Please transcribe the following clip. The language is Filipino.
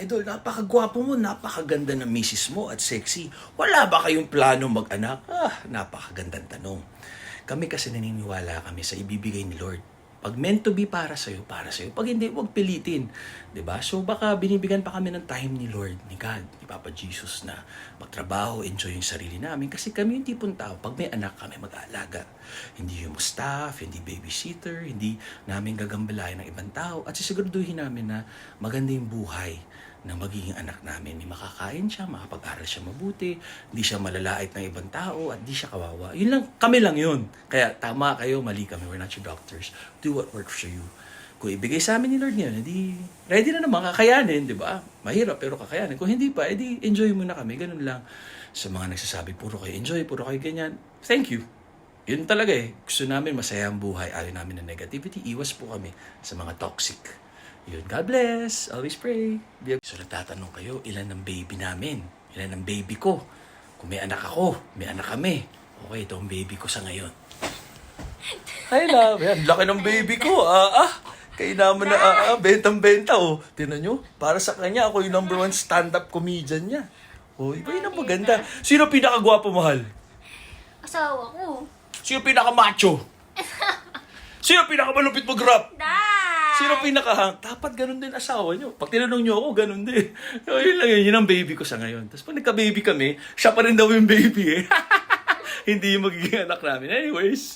Idol, napakagwapo mo, napakaganda ng misis mo at sexy. Wala ba kayong plano mag-anak? Ah, napakagandang tanong. Kami kasi naniniwala kami sa ibibigay ni Lord. Pag meant to be para sa'yo, para sa'yo. Pag hindi, huwag pilitin. ba? So baka binibigyan pa kami ng time ni Lord, ni God, ni Papa Jesus na magtrabaho, enjoy yung sarili namin. Kasi kami yung tipong tao, pag may anak kami mag-aalaga. Hindi yung staff, hindi babysitter, hindi namin gagambalayan ng ibang tao. At sisiguraduhin namin na maganda yung buhay ng magiging anak namin. May makakain siya, makapag-aral siya mabuti, hindi siya malalait ng ibang tao, at di siya kawawa. Yun lang, kami lang yun. Kaya tama kayo, mali kami. We're not your doctors. Do what works for you. Kung ibigay sa amin ni Lord ngayon, edi ready na naman, kakayanin, di ba? Mahirap, pero kakayanin. Kung hindi pa, edi enjoy muna kami. Ganun lang. Sa mga nagsasabi, puro kayo enjoy, puro kayo ganyan. Thank you. Yun talaga eh. Gusto namin masaya ang buhay. Ayaw namin ng negativity. Iwas po kami sa mga toxic. Yun, God bless. Always pray. So nagtatanong kayo, ilan ang baby namin? Ilan ang baby ko? Kung may anak ako, may anak kami. Okay, ito ang baby ko sa ngayon. Hi, love. Yan, laki ng baby ko. Ah, ah. Kaya naman na, ah, ah, bentang-benta, oh. Tinan nyo, para sa kanya, ako yung number one stand-up comedian niya. Oh, iba yun ang maganda. Sino pinakagwapo, mahal? Asawa ko. Sino pinaka-macho? Sino pinaka-malupit mag-rap? Dad! Sino pinaka Dapat ganun din asawa nyo. Pag tinanong nyo ako, ganun din. So, yun lang yun. Yun ang baby ko sa ngayon. Tapos pag nagka-baby kami, siya pa rin daw yung baby eh. Hindi yung magiging anak namin. Anyways.